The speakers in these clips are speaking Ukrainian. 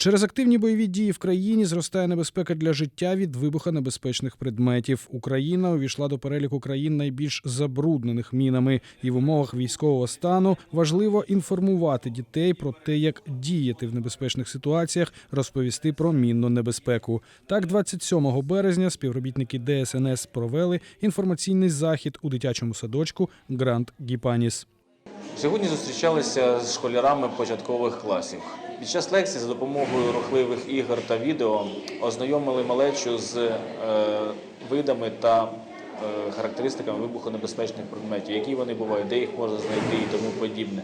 Через активні бойові дії в країні зростає небезпека для життя від вибухонебезпечних предметів. Україна увійшла до переліку країн найбільш забруднених мінами, і в умовах військового стану важливо інформувати дітей про те, як діяти в небезпечних ситуаціях, розповісти про мінну небезпеку. Так, 27 березня співробітники ДСНС провели інформаційний захід у дитячому садочку Гранд Гіпаніс. Сьогодні зустрічалися з школярами початкових класів. Під час лекції за допомогою рухливих ігор та відео ознайомили малечу з е, видами та е, характеристиками вибухонебезпечних предметів, які вони бувають, де їх можна знайти і тому подібне.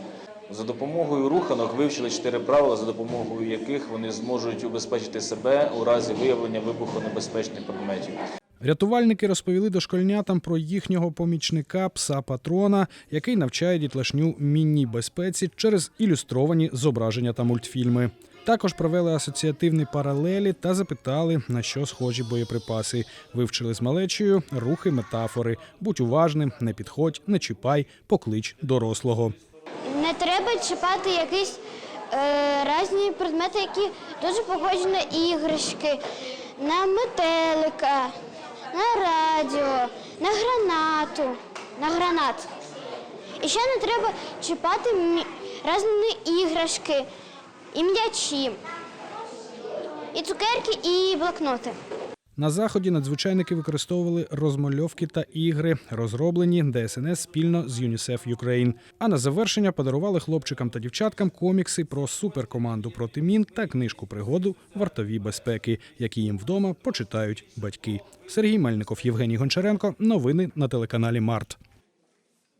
За допомогою руханок вивчили чотири правила, за допомогою яких вони зможуть убезпечити себе у разі виявлення вибухонебезпечних предметів. Рятувальники розповіли дошкольнятам про їхнього помічника пса патрона, який навчає дітлашню мінній безпеці через ілюстровані зображення та мультфільми. Також провели асоціативні паралелі та запитали, на що схожі боєприпаси. Вивчили з малечею рухи метафори. Будь уважним, не підходь, не чіпай, поклич дорослого. Не треба чіпати якісь е, різні предмети, які дуже похожі на іграшки, на метелика, на радіо, на гранату, на гранат. І ще не треба чіпати різні іграшки і м'ячі, і цукерки, і блокноти. На заході надзвичайники використовували розмальовки та ігри, розроблені ДСНС спільно з ЮНІСЕФ Юкрейн. А на завершення подарували хлопчикам та дівчаткам комікси про суперкоманду проти мін та книжку пригоду вартові безпеки, які їм вдома почитають батьки. Сергій Мельников, Євгеній Гончаренко. Новини на телеканалі Март.